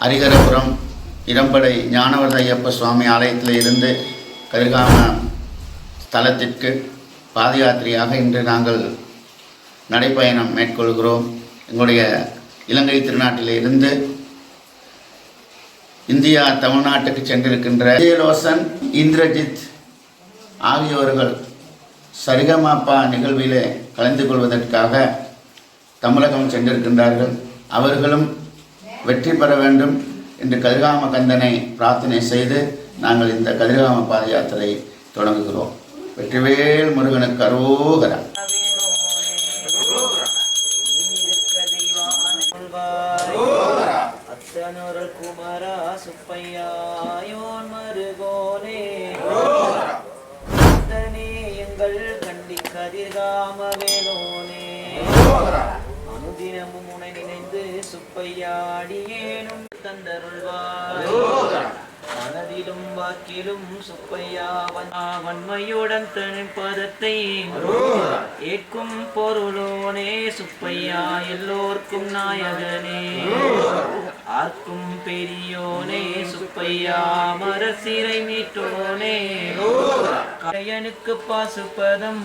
ஹரிகரபுரம் இடம்படை ஞானவரத ஐயப்ப சுவாமி ஆலயத்தில் இருந்து கதிர்காம ஸ்தலத்திற்கு பாத யாத்திரையாக இன்று நாங்கள் நடைப்பயணம் மேற்கொள்கிறோம். எங்களுடைய இலங்கை திருநாட்டில் இருந்து இந்தியா தமிழ்நாட்டுக்கு சென்றிருக்கின்ற விஜயலோசன் இந்திரஜித் ஆகியோர்கள் சரிகமாப்பா நிகழ்விலே கலந்து கொள்வதற்காக தமிழகம் சென்றிருக்கின்றார்கள். அவர்களும் வெற்றி பெற வேண்டும் என்று கதிர்காம கந்தனை பிரார்த்தனை செய்து நாங்கள் இந்த கதிர்காம பாத யாத்திரை தொடங்குகிறோம். வெற்றிவேல் முருகனுக்கு அரோகரா. குமரா சுப்பையாயோன் மருகோனே எங்கள் கண்டி கதிர்காம வேலோனே பொய்யாடியேனும் தந்தருள்வார். மனதிலும் வாக்கிலும் சுப்பையா வன்- வன்மையுடன் தன் பதத்தை ஏற்கும் பொருளோனே சுப்பையா எல்லோர்க்கும் நாயகனே. ஆர்க்கும் பெரியோனே சுப்பையா மரசிறை மீட்டோனே. கரையனுக்கு பாசுபதம்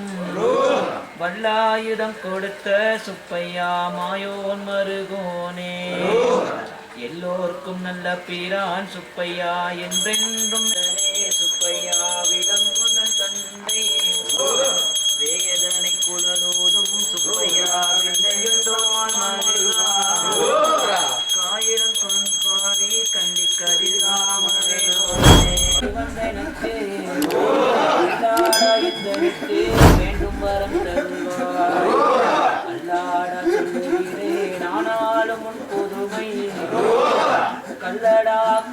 வல்லாயுதம் கொடுத்த சுப்பையா மாயோன் மருகோனே. எல்லோர்க்கும் நல்ல பீரான் சுப்பையா என்றென்றும்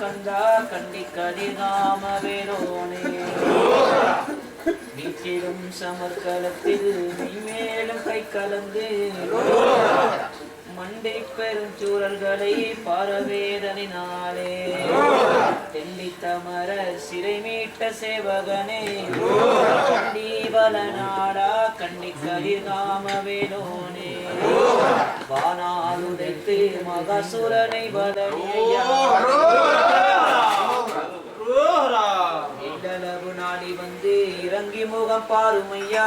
கல்லடா கந்தா கண்டி கதிராம வேரோனே வீட்டிலும் சமர்க்கலத்தில் நீ மேலும் கை கலந்து மண்டை பெரும் சூழல்களை பாரவேதனினாலே. தெள்ளி தமர சிறை மீட்ட சேவகனே. கண்டீவல நாடா கண்டி கதிர்காம வேலோனே வானாலுடைத்து மகசுரனை வதனியா எண்டளவு நாடி வந்து இறங்கி முகம் பாருமையா.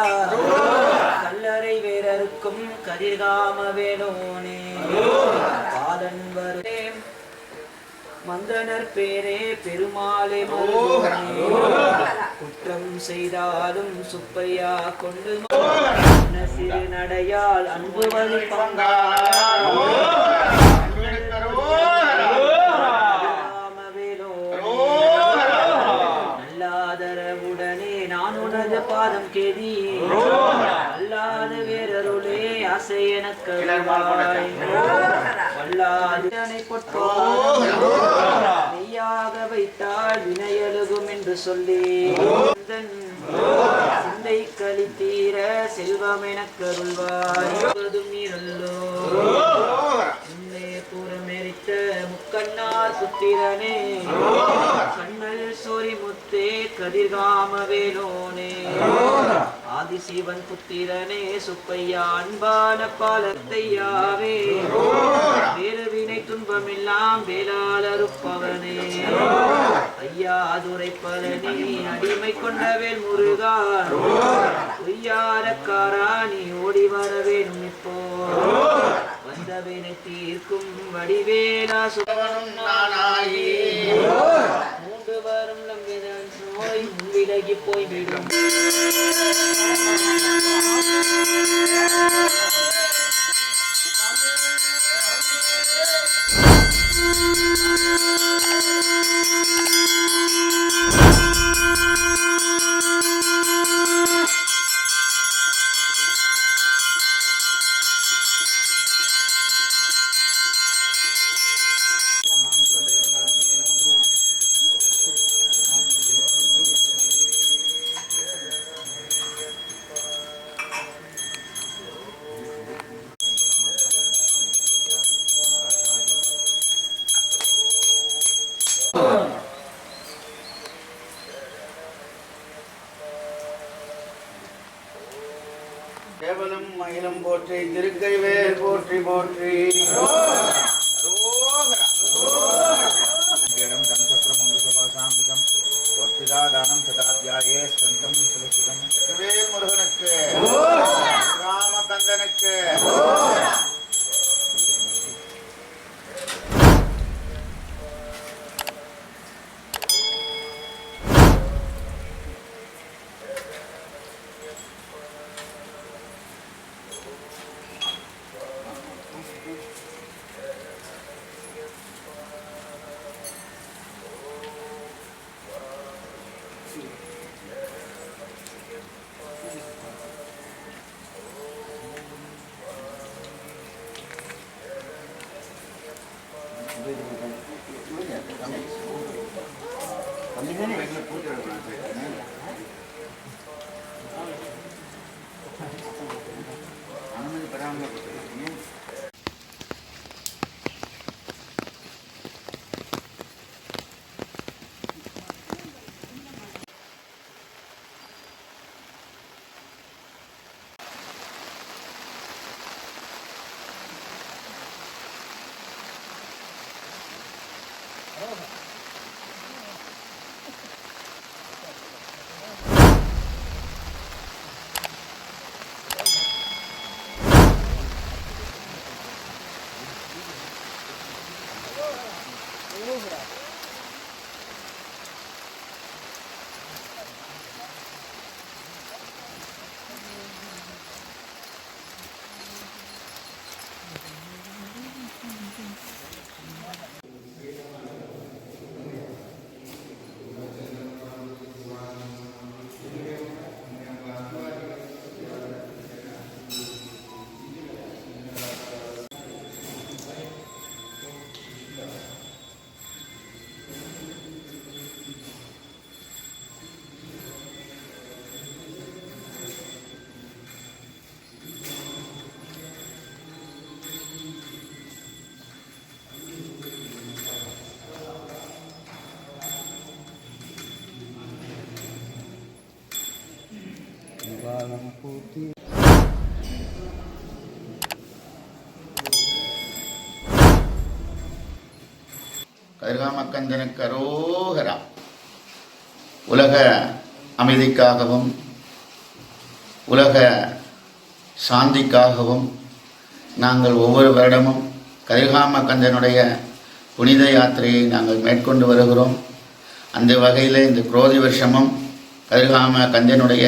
கல்லறை வேறருக்கும் கதிர்காம வேலோனே பாலன் வருதே. மந்தனர் பேரே பெருமாளே குற்றம் செய்தாலும் சுப்பையா கொண்டு சிறு நடையால் அன்பு வழி உனது பாதம் கேதி. அல்லாத வேறருளே ஆசை எனக்கு வல்லாதனை பொட்டோ மெய்யாக வைத்தால் வினையழுகும் என்று சொல்லி சிந்தை களி கழித்தீர செல்வம் எனக்கு அருள்வாய் நீரல்லோ உன்னை புறமெரித்த முக்கண்ணா சுத்திரனே கண்ணல் சோரி முத்தே கதிர்காம வேலோனே ஆதிசிவன் புத்திரனே சுப்பையா அன்பான பாலத்தையாவே. வேறுவினை துன்பமில்லாம் வேளாளருப்பவனே ஐயா துரைப்பதனே அடிமை கொண்டவேல் முருகா. பொய்யாரக்காரா நீ ஓடி வர வேணும் இப்போ. வந்தவினை தீர்க்கும் வடிவேலா சுவனும் நானாயே. वीडियो की कोई वीडियो போற்றி திருக்கைவேல் போற்றி போற்றி. 你本は毎是不ルシェ。கதிர்காமக்கந்தனுக்கு அரோகரா உலக அமைதிக்காகவும் உலக சாந்திக்காகவும் நாங்கள் ஒவ்வொரு வருடமும் கதிர்காம கந்தனுடைய புனித யாத்திரையை நாங்கள் மேற்கொண்டு வருகிறோம். அந்த வகையில் இந்த குரோதி வருஷமும் கதிர்காம கந்தனுடைய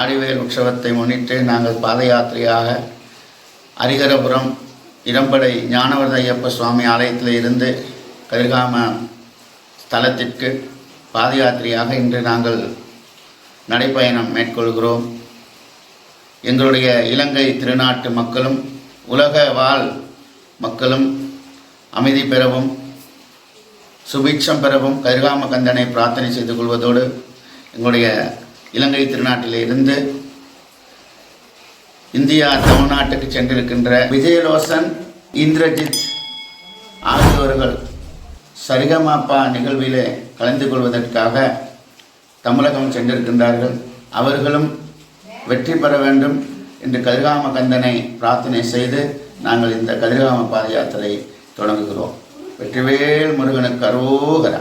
ஆடிவேல் உற்சவத்தை முன்னிட்டு நாங்கள் பாத யாத்திரையாக ஹரிகரபுரம் இரம்படை ஞானவரத ஐயப்ப சுவாமி ஆலயத்தில் இருந்து கதிர்காம ஸ்தலத்திற்கு பாத யாத்திரையாக இன்று நாங்கள் நடைப்பயணம் மேற்கொள்கிறோம். எங்களுடைய இலங்கை திருநாட்டு மக்களும் உலக வாழ் மக்களும் அமைதி பெறவும் சுபீட்சம் பெறவும் கரிகாம கந்தனை பிரார்த்தனை செய்து கொள்வதோடு எங்களுடைய இலங்கை திருநாட்டிலிருந்து இந்தியா தமிழ்நாட்டுக்கு சென்றிருக்கின்ற விஜயலோசன் இந்திரஜித் ஆகியோர்கள் சரிகமாப்பா நிகழ்விலே கலந்து கொள்வதற்காக தமிழகம் சென்றிருக்கின்றார்கள். அவர்களும் வெற்றி பெற வேண்டும் என்று கதிர்காம கந்தனை பிரார்த்தனை செய்து நாங்கள் இந்த கதிர்காம பாத யாத்திரை தொடங்குகிறோம். வெற்றிவேல் முருகனுக்கு அரோகரா.